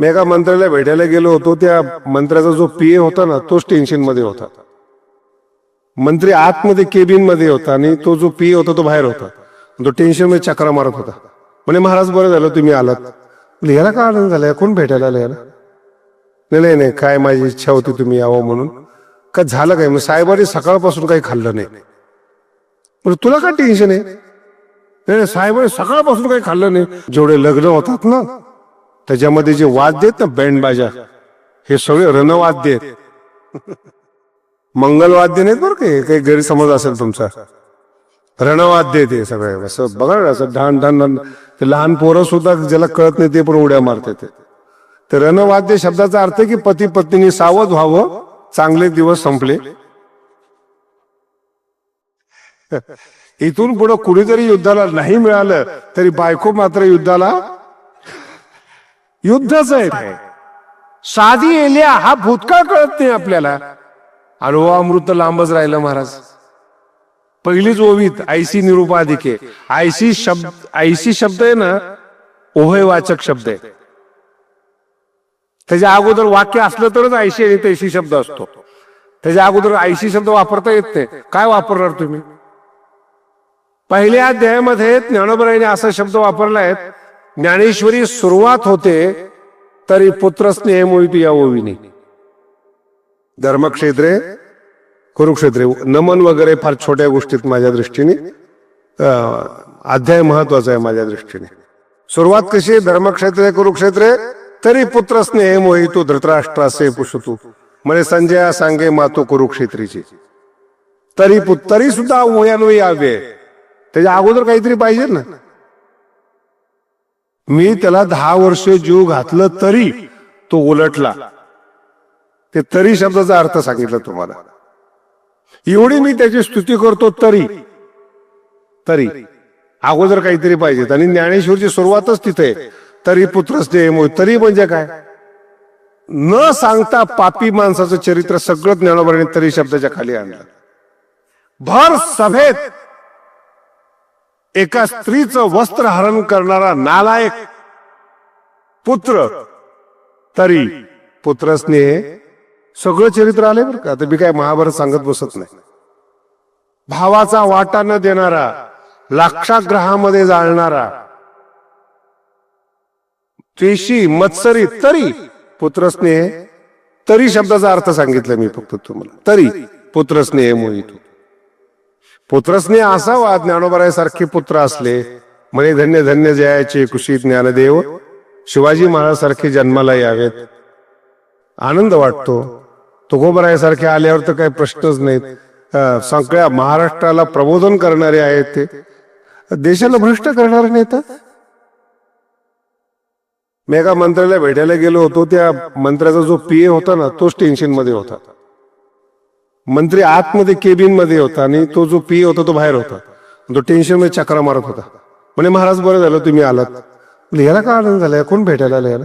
मी एका मंत्र्याला भेटायला गेलो होतो त्या मंत्र्याचा जो पीए होता ना तोच टेन्शनमध्ये होता. मंत्री आतमध्ये केबिनमध्ये होता आणि तो जो पीए होता तो बाहेर होता. तो टेन्शनमध्ये चक्रा मारत होता. म्हणे महाराज बरं झालं तुम्ही आलात. लिहायला याला का आनंद झाला कोण भेटायला आलं याला? नाही नाही नाही काय माझी इच्छा होती तुम्ही यावं म्हणून. का झालं काय? मग साहेबांनी सकाळपासून काही खाल्लं नाही. पण तुला काय टेन्शन आहे? नाही नाही, साहेबांनी सकाळपासून काही खाल्लं नाही. जेवढे लग्न होतात ना त्याच्यामध्ये जे वाद्य आहेत ना बँड बाजा हे सगळे रणवाद्य आहेत मंगलवाद्य नाहीत बरं काही काही गैरसमज असेल तुमचा. रणवाद्य ते सगळे असं बघा ना असं ढान ढान ते लहान पोरं सुद्धा ज्याला कळत नाही ते पण उड्या मारते ते. तर रणवाद्य शब्दाचा अर्थ आहे की पती पत्नीने सावध व्हावं चांगले दिवस संपले. इथून पुढे कुणीतरी युद्धाला नाही मिळालं तरी बायको मात्र युद्धाला युद्धच आहे साधी एलिया हा भूतकाळ कळत नाही आपल्याला। अमृत लांबच राहिलं महाराज। पहिलीच ओवीत आयसी निरुपाधिके आयसी शब्द आयसी शब्द आहे ना उभयवाचक शब्द आहे। त्याच्या अगोदर वाक्य असलं तरच आयसी आणि तैशी शब्द असतो। त्याच्या अगोदर आयसी शब्द वापरता येत नाही। काय वापरणार तुम्ही? पहिल्या अध्यायामध्ये ज्ञानोबराईने असा शब्द वापरला आहे ज्ञानेश्वरी सुरुवात होते तरी पुत्र स्नेह तू या ओवीने. धर्मक्षेत्रे कुरुक्षेत्रे नमन वगैरे फार छोट्या गोष्टीत माझ्या दृष्टीने अध्याय महत्त्वाचा आहे माझ्या दृष्टीने. सुरुवात कशी आहे? धर्मक्षेत्रे कुरुक्षेत्रे तरी पुत्र स्नेह मोहितो धृतराष्ट्रासे पुषतू म्हणजे संजया सांगे मातो कुरुक्षेत्रीची. तरी पुत- तरी सुद्धा मोयानो यावे त्याच्या अगोदर काहीतरी पाहिजे ना? मी त्याला दहा वर्ष जीव घातलं तरी तो उलटला. ते तरी शब्दाचा अर्थ सांगितला तुम्हाला. एवढी मी त्याची स्तुती करतो तरी तरी अगोदर काहीतरी पाहिजेत आणि ज्ञानेश्वरची सुरुवातच तिथे तरी पुत्र स्नेह तरी म्हणजे काय? न सांगता पापी माणसाचं चरित्र सगळं ज्ञानोबराने तरी शब्दाच्या खाली आणलं. भर सभेत एका स्त्रीचं वस्त्र हरण करणारा नालायक पुत्र. तरी पुत्रस्नेह सगळं चरित्र आले बरं का? आता मी काय महाभारत सांगत बसत नाही. भावाचा वाटा न देणारा लाक्षाग्रहामध्ये जाळणारा त्वेशी मत्सरी तरी पुत्रस्नेह तरी शब्दाचा अर्थ सांगितलं मी फक्त तुम्हाला. तरी पुत्रस्नेह मोहितो. पुत्रसने असावा ज्ञानोबरायासारखे पुत्र असले म्हणे धन्य धन्य जयाचे कुशी ज्ञानदेव शिवाजी महाराज सारखे जन्माला यावेत. आनंद वाटतो. तुकोबरायासारखे आल्यावर तर काही प्रश्नच नाहीत. सगळ्या महाराष्ट्राला प्रबोधन करणारे आहेत ते. देशाला भ्रष्ट करणारे नेता? मी एका मंत्र्याला भेटायला गेलो होतो त्या मंत्र्याचा जो पीए होता ना तोच टेन्शनमध्ये होता. मंत्री आतमध्ये केबिनमध्ये होता आणि तो जो पी होता तो बाहेर होता. तो टेन्शनमध्ये चक्रा मारत होता. म्हणे महाराज बरं झालं तुम्ही आलात. म्हणलं, याला का आनंद झाला कोण भेटायला आलं याला?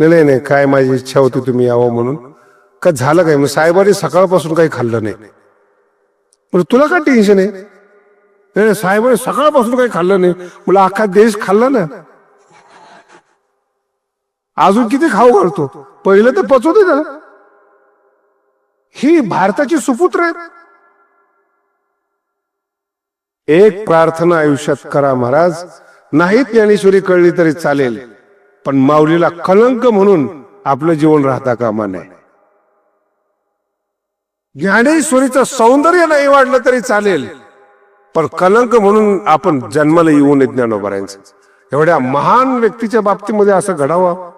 नाही नाही नाही काय माझी इच्छा होती तुम्ही यावं म्हणून. का झालं काय? मग साहेबांनी सकाळपासून काही खाल्लं नाही. म्हणजे तुला काय टेन्शन आहे? नाही नाही, साहेबांनी सकाळपासून काही खाल्लं नाही. मला अख्खा देश खाल्ला ना. अजून किती खाऊ घालतो? पहिलं तर पचवते त्याला. ही भारताची सुपुत्र आहेत. एक प्रार्थना आयुष्यात करा महाराज. नाही ज्ञानेश्वरी कळली तरी चालेल. पण माऊलीला कलंक म्हणून आपलं जीवन राहता कामा नये. ज्ञानेश्वरीचं सौंदर्य नाही वाढलं तरी चालेल. पण कलंक म्हणून आपण जन्माला येऊ नये ज्ञानोबरायांचं. एवढ्या महान व्यक्तीच्या बाबतीमध्ये असं घडावं.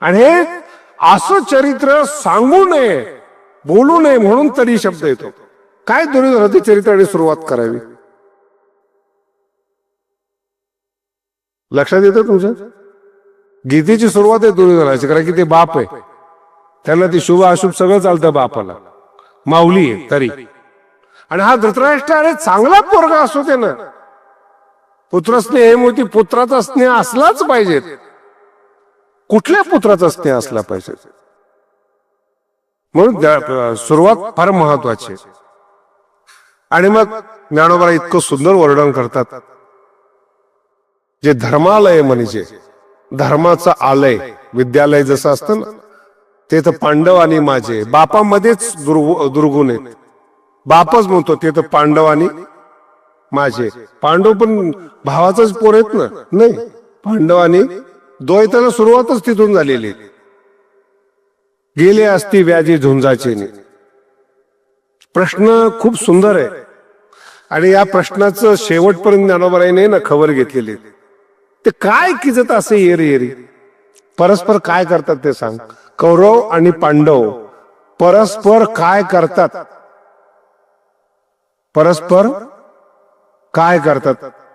आणि असं चरित्र सांगू नये. बोलू नये म्हणून तरी शब्द येतो. काय दुर्योधनाचे चरित्राने सुरुवात करावी? लक्षात येतं तुमच्या गीतेची सुरुवात आहे दुर्योधनाची कारण की ते बाप आहे. त्यांना ते शुभ अशुभ सगळं चालतं बापाला. माऊली आहे तरी. आणि हा धृतराष्ट्र अरे चांगला पोरगा असो ते ना पुत्र स्नेह मोठी पुत्राचा स्नेह असलाच पाहिजे कुठल्या पुत्राचा स्नेह असला पाहिजे म्हणून सुरुवात फार महत्वाची आहे. आणि मग ज्ञानोबाला इतकं सुंदर वर्णन करतात. जे धर्मालय म्हणजे धर्माचं आलय विद्यालय जसं असतं ना ते तर पांडव आणि माझे बापामध्येच दुर्गु- दुर्गुण आहेत. बापच म्हणतो ते तर पांडव आणि माझे. पांडव पण भावाचाच पोर आहेत ना? नाही. पांडव आणि द्वैताला सुरुवातच तिथून झालेली आहे. गेले असती व्याजी झुंजाचे प्रश्न खूप सुंदर आहे. आणि या प्रश्नाचं शेवटपर्यंत ज्ञानोबराईने ना खबर घेतलेली. ते काय किजत असे येरी येरी? परस्पर काय करतात ते सांग. कौरव आणि पांडव परस्पर काय करतात? परस्पर काय करतात?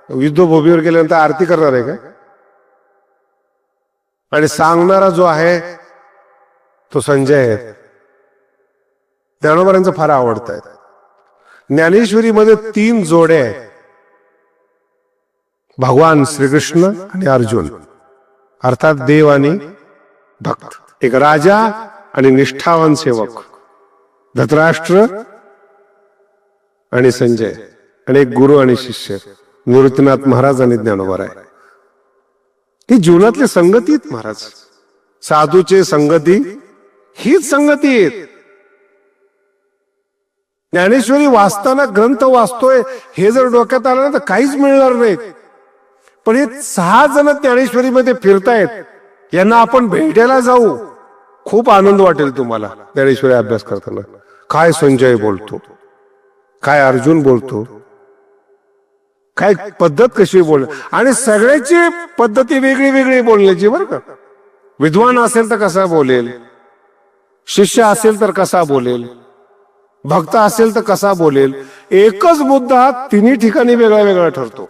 युद्धभूमीवर गेल्यानंतर आरती करणार आहे का? आणि सांगणारा जो आहे तो संजय आहे ज्ञानोबरांचं फार आवडत आहे. ज्ञानेश्वरीमध्ये तीन जोडे आहेत. भगवान श्रीकृष्ण आणि अर्जुन. अर्थात देव आणि भक्त. एक राजा आणि निष्ठावान सेवक. धतराष्ट्र आणि संजय. आणि एक गुरु आणि शिष्य. निवृत्तीनाथ महाराज आणि ज्ञानोबर आहे ही जीवनातली संगती आहेत महाराज. साधूचे संगती हीच संगती आहेत. ज्ञानेश्वरी वाचताना ग्रंथ वाचतोय हे जर डोक्यात आलं ना तर काहीच मिळणार नाही पण हे सहा जण ज्ञानेश्वरीमध्ये फिरतायत. यांना आपण भेटायला जाऊ. खूप आनंद वाटेल तुम्हाला ज्ञानेश्वरी अभ्यास करताना. काय संजय बोलतो? काय अर्जुन बोलतो? काय पद्धत कशी बोल? आणि सगळ्याची पद्धती वेगळी वेगळी बोलण्याची बरं का. विद्वान असेल तर कसा बोलेल? शिष्य असेल तर कसा बोलेल? भक्त असेल तर कसा बोलेल? एकच मुद्दा तिन्ही ठिकाणी वेगळा वेगळा ठरतो.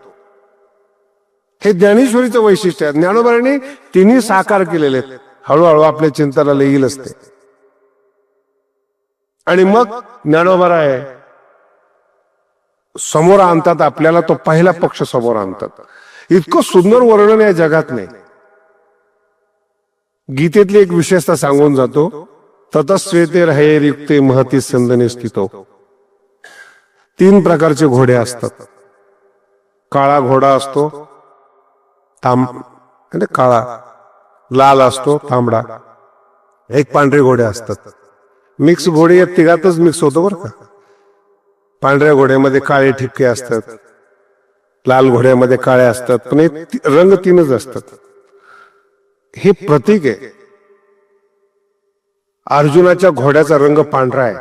हे ज्ञानेश्वरीचं वैशिष्ट्य आहे. ज्ञानोबरांनी तिन्ही साकार केलेले आहेत. हळूहळू आपल्या चिंतनाला येईल असते आणि मग ज्ञानोबारा आहे. समोर आणतात आपल्याला तो पहिला पक्ष समोर आणतात. इतकं सुंदर वर्णन या जगात नाही गीतेतली एक विशेषता सांगून जातो. ततस्वेते रहे युक्ते महती संदने स्थितो. तीन प्रकारचे घोडे असतात. काळा घोडा असतो तांब म्हणजे काळा लाल असतो तांबडा एक पांढरे घोडे असतात. मिक्स घोडे या तिघातच मिक्स होतो बरं का. पांढऱ्या घोड्यामध्ये काळे ठिपके असतात लाल घोड्यामध्ये काळे असतात पण हे रंग तीनच असतात. हे प्रतीक आहे. अर्जुनाच्या घोड्याचा रंग पांढरा आहे.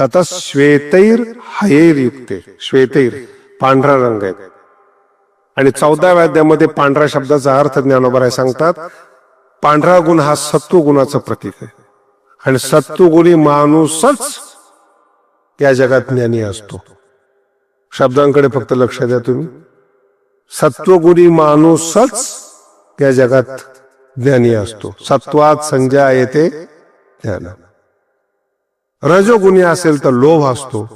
तथा श्वेतैर हयैर युक्ते. श्वेतैर पांढरा रंग आहे. आणि चौदाव्या अध्यामध्ये पांढऱ्या शब्दाचा अर्थ ज्ञानोबराय सांगतात पांढरा गुण हा सत्व गुणाचं प्रतीक आहे. आणि सत्वगुणी माणूसच या जगात ज्ञानी असतो. शब्दांकडे फक्त लक्ष द्या तुम्ही. सत्वगुणी माणूसच या जगात ज्ञानी असतो. सत्वात संज्ञा येते त्याला रजोगुणी असेल तर लोभ असतो.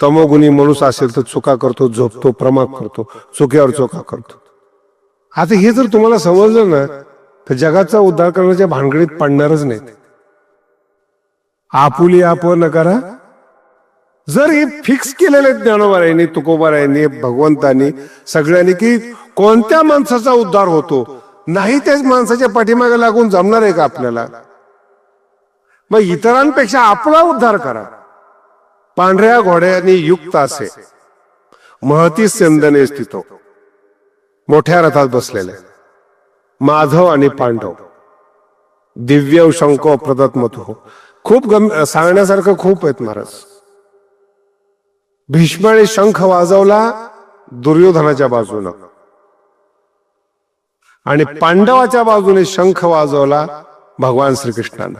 तमोगुणी माणूस असेल तर चुका करतो झोपतो प्रमाप करतो चुकीवर चुका करतो. आता हे जर तुम्हाला समजलं ना तर जगाचा उद्धार करण्याच्या भानगडीत पडणारच नाही आपुली आप न करा. जर हे फिक्स केलेले ज्ञानोबारायांनी तुकोबारायांनी भगवंतांनी सगळ्यांनी की कोणत्या माणसाचा उद्धार होतो नाही त्याच माणसाच्या पाठीमागे लागून जमणार आहे का आपल्याला? मग इतरांपेक्षा आपला उद्धार करा. पांढऱ्या घोड्याने युक्त असे. महती सेंदने स्थितो. मोठ्या रथात बसलेले. माधव आणि पांडव. दिव्य शंको प्रदत्मत. हो खूप गम सांगण्यासारखं खूप आहेत महाराज. भीष्माने शंख वाजवला दुर्योधनाच्या बाजूनं. आणि पांडवाच्या बाजूने शंख वाजवला भगवान श्रीकृष्णानं.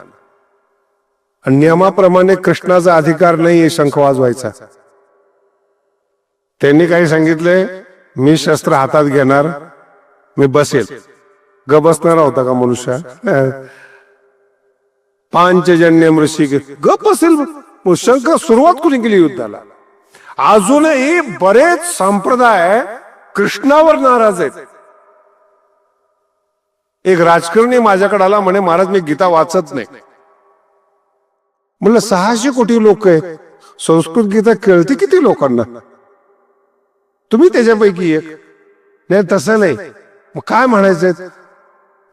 नियमाप्रमाणे कृष्णाचा अधिकार नाही शंख वाजवायचा. त्यांनी काही सांगितले मी शस्त्र हातात घेणार मी बसेल. ग बसणारा होता का मनुष्य? पांचजन्य ऋषी ग बसेल. शंख सुरुवात कुणी केली युद्धाला? अजूनही बरेच संप्रदाय कृष्णावर नाराज आहेत. एक राजकारणी माझ्याकडे आला म्हणे महाराज मी गीता वाचत नाही. म्हणलं सहाशे कोटी लोक आहेत. संस्कृत गीता कळते किती लोकांना? तुम्ही त्याच्यापैकी एक. नाही तसं नाही. मग काय म्हणायचंय?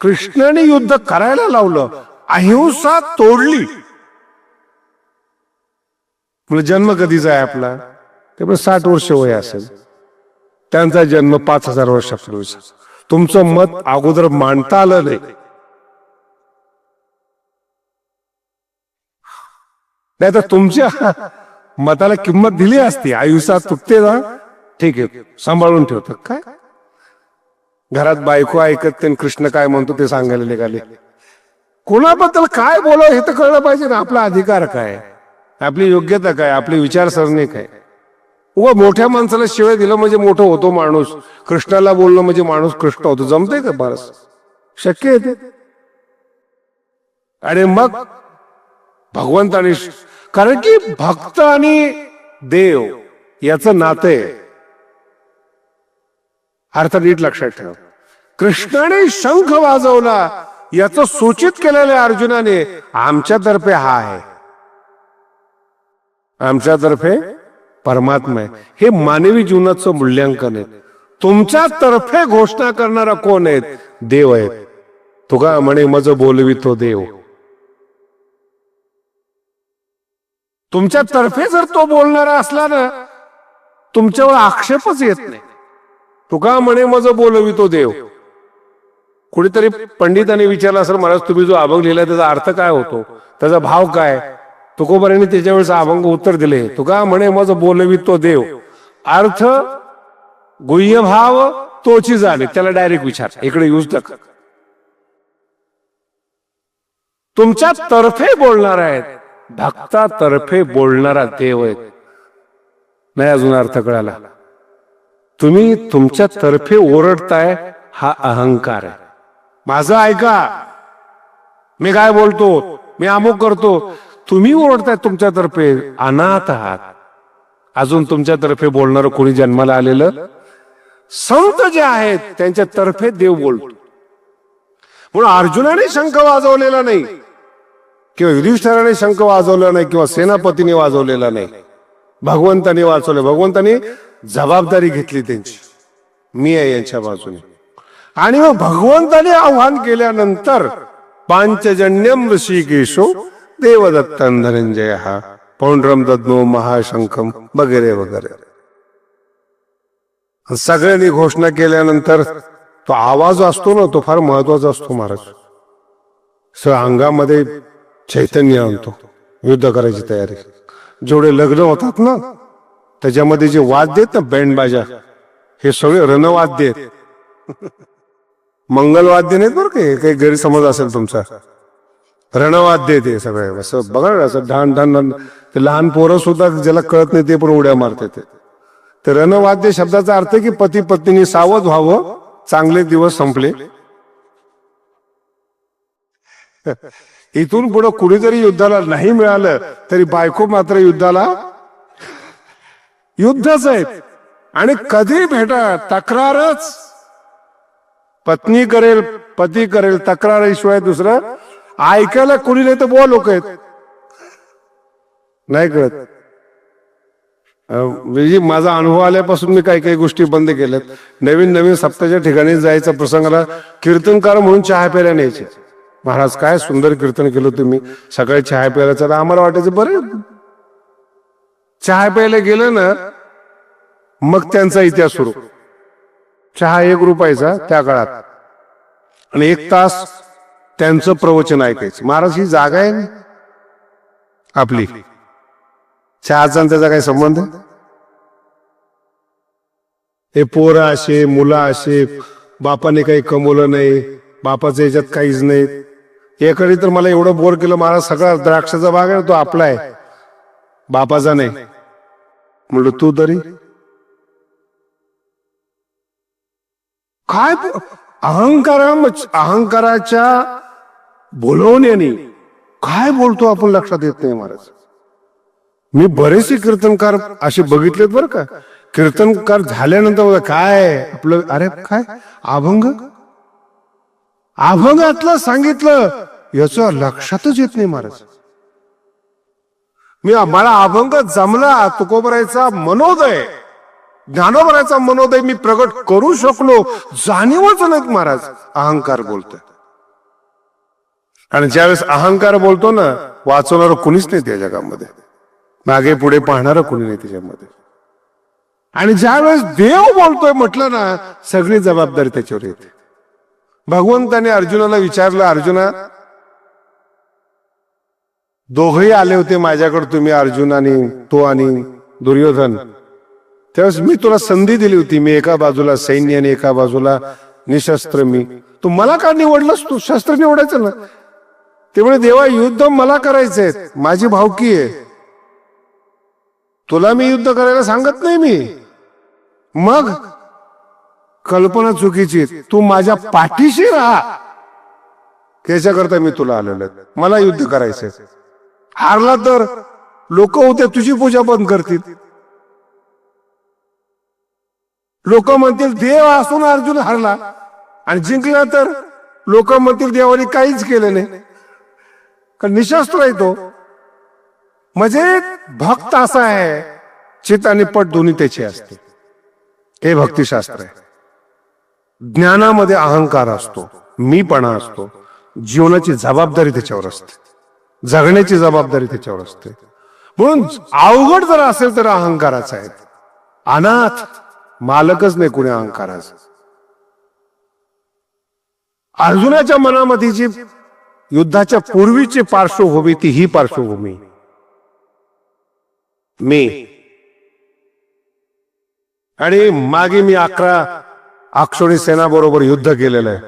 कृष्णाने युद्ध करायला लावलं अहिंसा तोडली. म्हणजे जन्म कधीचा आहे आपला? ते पण साठ वर्ष वय असेल. त्यांचा जन्म पाच हजार वर्षापूर्वीचा. तुमचं मत अगोदर मांडता आलं नाही. नाही तर तुमच्या मताला किंमत दिली असती. आयुष्यात तुटते ना. ठीक आहे. सांभाळून ठेवतात. काय? घरात बायको ऐकत ते कृष्ण काय म्हणतो ते सांगायला निघाले. कोणाबद्दल काय बोलावं हे तर कळलं पाहिजे ना. आपला अधिकार काय? आपली योग्यता काय? आपली विचारसरणी काय? उगा मोठ्या माणसाला शिवाय दिलं म्हणजे मोठं होतो माणूस. कृष्णाला बोलणं म्हणजे माणूस कृष्ण होतो. जमतंय का बरस शक्य आहे ते? आणि मग? भगवंताने कारण की भक्त आणि देव याचं नातं आहे अर्थ नीट लक्षात ठेव. कृष्णाने शंख वाजवला याचं सूचित केलेलं अर्जुनाने आमच्यातर्फे हा आहे. आमच्यातर्फे परमात्मा आहे. हे मानवी जीवनाचं मूल्यांकन आहे. तुमच्या तर्फे घोषणा करणारा कोण आहेत? देव आहेत. तुका म्हणे मज बोलवितो देव. तुमच्या तर्फे जर तो बोलणारा असला ना तुमच्यावर आक्षेपच येत नाही. तुका म्हणे मज बोलवी तो देव. कुणीतरी पंडितांनी विचारला असेल महाराज तुम्ही जो अभंग लिहिला त्याचा अर्थ काय होतो? त्याचा भाव काय? तुकोबराने त्याच्या वेळेस अभंग उत्तर दिले. तुका म्हणे मज बोलवी तो देव. अर्थ गुह्य भाव तोची जाणे त्याला डायरेक्ट विचार. इकडे यूज नका. तुमच्या तर्फे बोलणार आहेत. भक्तातर्फे बोलणारा देव आहे. नाही अजून अर्थ कळाला? तुम्ही तुमच्या तर्फे ओरडताय हा अहंकार आहे. माझं ऐका. मी काय बोलतो? मी अमुक करतो. तुम्ही ओरडताय तुमच्यातर्फे अनाथ आहात. अजून तुमच्यातर्फे बोलणार कोणी जन्माला आलेलं? संत जे आहेत त्यांच्या तर्फे देव बोलतो. म्हणून अर्जुनाने शंख वाजवलेला नाही. किंवा युधिष्ठराने शंख वाजवला नाही किंवा सेनापतीने वाजवलेला नाही. भगवंताने वाचवले. भगवंताने जबाबदारी घेतली त्यांची. मी आहे यांच्या बाजूने. आणि मग भगवंताने आव्हान केल्यानंतर पांचजन्यम ऋषिकेशो देवदत्तन धनंजय हा पौंड्रम दद्नो महाशंखम वगैरे. वगैरे सगळ्यांनी घोषणा केल्यानंतर तो आवाज असतो ना तो फार महत्त्वाचा असतो महाराज. सर अंगामध्ये चैतन्य आणतो. युद्ध करायची तयारी. जेवढे लग्न होतात ना त्याच्यामध्ये जे वाद्य आहेत ना बँड बाजा हे सगळे रणवाद्य आहेत मंगलवाद्य नाहीत बरं काही काही गैरसमज असेल तुमचा. रणवाद्य ते सगळे. असं बघा असं ढान ढान. ते लहान पोरं सुद्धा ज्याला कळत नाही ते पण उड्या मारते ते. तर रणवाद्य शब्दाचा अर्थ की पती पत्नीने सावध व्हावं चांगले दिवस संपले. इथून पुढे कुणी जरी युद्धाला नाही मिळालं तरी बायको मात्र युद्धाला युद्धच आहेत. आणि कधी भेटा तक्रारच. पत्नी करेल पती करेल तक्रारीशिवाय दुसरं ऐकायला कुणी नाही तर बोल लोक आहेत. नाही कळत. म्हणजे माझा अनुभव आल्यापासून मी काही काही गोष्टी बंद केल्यात. नवीन नवीन सप्ताच्या ठिकाणी जायचा प्रसंगाला कीर्तनकार म्हणून चहा प्यायला न्यायचे. महाराज काय सुंदर कीर्तन केलं तुम्ही. सकाळी चहा प्यायला चला. आम्हाला वाटायचं बरं चहा प्यायला गेलं ना मग त्यांचा इतिहास सुरू. चहा एक रुपयाचा त्या काळात. आणि एक तास त्यांचं प्रवचन ऐकायचं. महाराज ही जागा आहे ना आपली? चहाचा आणि त्याचा काही संबंध? आहे? हे पोरं असे मुलं असे बापाने काही कमवलं नाही बापाचं याच्यात काहीच नाही. एकरी तर मला एवढं बोर केलं मला सगळा द्राक्षाचा भाग आहे तो आपला आहे. बापाचा नाही. म्हणलं तू तरी? काय अहंकारा अहंकाराच्या बोलवण्याने काय बोलतो आपण लक्षात येत नाही महाराज? मी बरेचसे कीर्तनकार असे बघितलेत बरं का. कीर्तनकार झाल्यानंतर बघा, काय आपलं अरे काय? अभंग? अभंगातलं सांगितलं याचा लक्षातच येत नाही महाराज. मी मला अभंग जमला तुकोबरायचा मनोदय. ज्ञानोबरायचा मनोदय मी प्रगट करू शकलो जाणीवच नाहीत महाराज अहंकार बोलतोय. आणि ज्यावेळेस अहंकार बोलतो ना वाचवणार कुणीच नाही त्या जगामध्ये. मागे पुढे पाहणार कुणी नाही त्याच्यामध्ये. आणि ज्यावेळेस देव बोलतोय म्हटलं ना सगळी जबाबदारी त्याच्यावर येते. भगवंताने अर्जुनाला विचारलं अर्जुना दोघही आले होते माझ्याकडे तुम्ही अर्जुन आणि तो आणि दुर्योधन. त्यावेळेस मी तुला संधी दिली होती मी एका बाजूला सैन्य आणि एका बाजूला निशस्त्र मी. तू मला का निवडलंस? तू शस्त्र निवडायचं ना. त्यामुळे देवा युद्ध मला करायचंय. माझी भावकी आहे. तुला मी युद्ध करायला सांगत नाही मी. मग कल्पना चुकीची. तू माझ्या पाठीशी राहा. त्याच्याकरता मी तुला आलेलो मला युद्ध करायचंय. हारला तर लोक उद्या तुझी पूजा बंद करतील. लोक म्हणतील देव असून अर्जुन हारला. आणि जिंकला तर लोक म्हणतील देवाने काहीच केलं नाही. कारण निशस्त्र आहे तो म्हणजे भक्त असा आहे चित आणि पट दोन्ही त्याचे असते. हे भक्तिशास्त्र आहे. ज्ञानामध्ये अहंकार असतो मीपणा असतो जीवनाची जबाबदारी त्याच्यावर असते. जगण्याची जबाबदारी त्याच्यावर असते. म्हणून अवघड जर असेल तर अहंकाराचा आहे. अनाथ मालकच नाही कुणी अहंकाराचा. अर्जुनाच्या मनामध्ये जी युद्धाच्या पूर्वीची पार्श्वभूमी ती ही पार्श्वभूमी. मी. आणि मागे मी अकरा अक्षोणी सेना बरोबर युद्ध केलेलं आहे.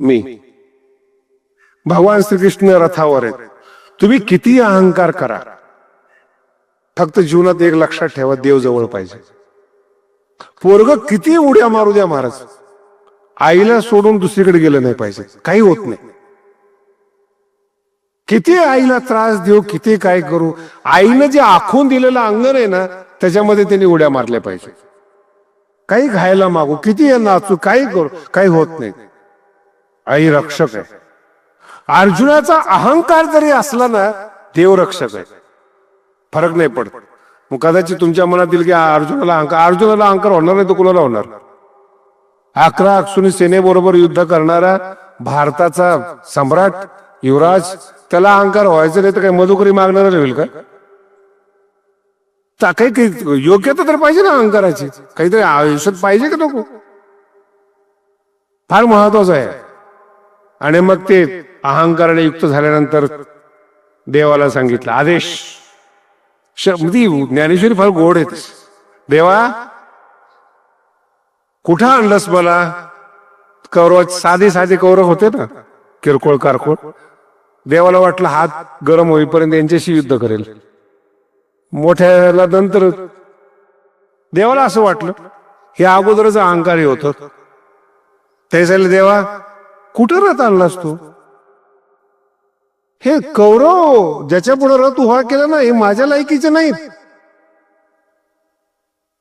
मी. भगवान श्रीकृष्ण रथावर आहेत. तुम्ही किती अहंकार करा. फक्त जीवनात एक लक्षात ठेवा देव जवळ पाहिजे. पोरग किती उड्या मारू द्या महाराज. आईला सोडून दुसरीकडे गेलं नाही पाहिजे. काही होत नाही. किती आईला त्रास देऊ किती काय करू. आईनं जे आखून दिलेलं अंगण आहे ना त्याच्यामध्ये त्यांनी उड्या मारल्या पाहिजे. काही घायला मागू किती या नाचू काही करू काही होत नाही. आई रक्षक आहे. अर्जुनाचा अहंकार जरी असला ना देवरक्षक आहे फरक नाही पडत. मग कदाचित तुमच्या मनात येईल की अर्जुनाला अहंकार अर्जुनाला अहंकार होणार नाही तर कुणाला होणार? अकरा अक्षुनी सेनेबरोबर युद्ध करणारा भारताचा सम्राट युवराज त्याला अहंकार व्हायचं नाही तर काही मधुकरी मागणारा होईल का? काही काही योग्यता तर पाहिजे ना अहंकाराची. काहीतरी आयुष्यात पाहिजे का नको? फार महत्वाचं आहे. आणि मग ते अहंकाराने युक्त झाल्यानंतर देवाला सांगितलं आदेश. श- ती ज्ञानेश्वरी फार गोड आहेत. देवा कुठं आणलंस मला? कौरव साधे साधे कौरव होते ना किरकोळ कारकोळ. देवाला वाटलं हात गरम होईपर्यंत यांच्याशी युद्ध करेल. मोठ्याला नंतर देवाला असं वाटलं हे अगोदरच अहंकारी होत. त्यासाठी देवा कुठं रथ आणलास तू? हे कौरव ज्याच्या पुढे रथ उभा केला ना हे माझ्या लायकीचे नाहीत.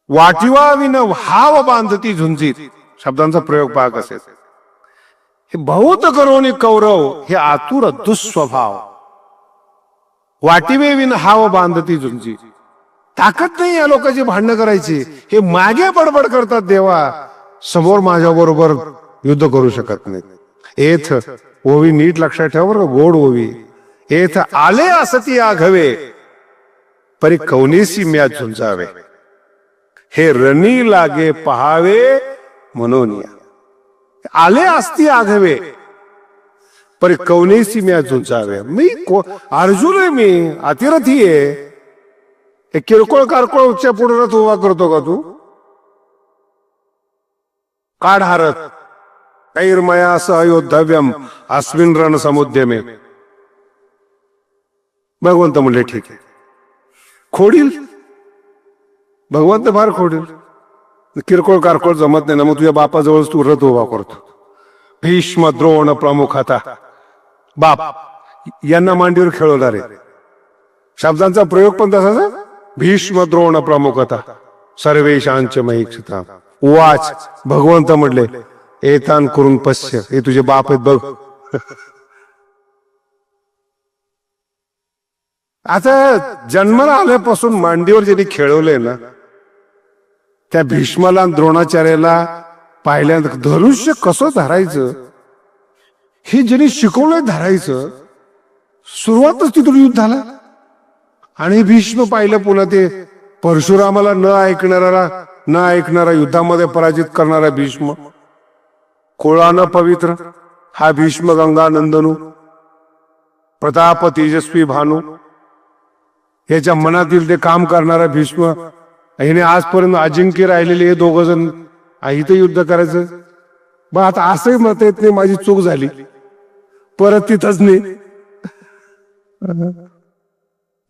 वाटिवा विन हाव बांधती झुंजीत शब्दांचा प्रयोग पाहत असेल. हे बहुत करोनी कौरव हे आतुर दुस्वभाव. वाटिवे विन हाव बांधती झुंजी ताकद नाही या लोकांची भांडणं करायची. हे मागे बडबड करतात देवा. समोर माझ्या बरोबर युद्ध करू शकत नाही एथ ओवी नीट लक्षात ठेवा बरं गोड ओवी. एथ आले असती आघवे परी कौनेसी म्या झुंजावे. हे रणी लागे पहावे म्हणून या. आले असती आघवे पर कौनेसी म्या झुंजावे. मी को- अर्जुन आहे मी अतिरथी आहे हे किरकोळ कारकोळच्या पुढे रथ उभा करतो का तू? काढ हारत कैर्मया सहयोद्धव्यम अस्मिन रण समुद्यमे. भगवंत म्हणले ठीक आहे. खोडील? भगवंत फार खोडील. किरकोळ कारकोळ जमत नाही ना मग तुझ्या बापाजवळ तू रथ उभा करतो. भीष्म द्रोण प्रमुख आता. बाप यांना मांडीवर खेळवणारे. शब्दांचा प्रयोग पण तसाच भीष्म द्रोण प्रमुख आता. सर्वेशांच महिक्षिता. वाच भगवंत म्हणले एतान करून पश्य. हे तुझे बाप आहेत बघ. आता जन्माला आल्यापासून मांडीवर ज्यांनी खेळवलंय ना त्या भीष्माला द्रोणाचार्याला पाहिल्यानंतर धनुष्य कसं धरायचं? हे ज्यांनी शिकवलंय धरायचं सुरुवातच तिथून युद्ध झाला. आणि भीष्म पाहिलं पुन्हा ते परशुरामाला न ऐकणारा न ऐकणारा युद्धामध्ये पराजित करणारा भीष्म. कोळानं पवित्र हा भीष्म गंगा नंदनू प्रताप तेजस्वी भानू. याच्या मनातील ते काम करणारा भीष्म याने आजपर्यंत अजिंक्य राहिलेले हे दोघ जण इथं युद्ध करायचं? मग आता असंही मत येत नाही माझी चूक झाली. परत तिथंच नाही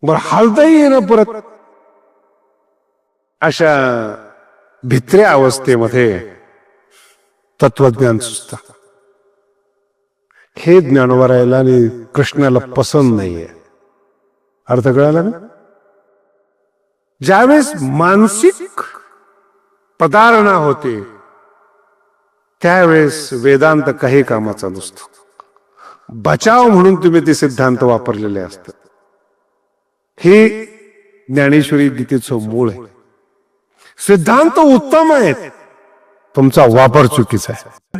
बर हालताही ये ना परत. अशा भित्र्या अवस्थेमध्ये तत्वज्ञान सुचत. हे ज्ञानवरायला आणि कृष्णाला पसंत नाहीये. अर्थ कळाला का? ज्यावेळेस मानसिक पदारणा होते त्यावेळेस वेदांत काही कामाचा नसतो. बचाव म्हणून तुम्ही ते सिद्धांत वापरलेले असतात. हे ज्ञानेश्वरी गीतेचं मूळ आहे. सिद्धांत उत्तम आहेत. तुमचा वापर चुकीचा आहे.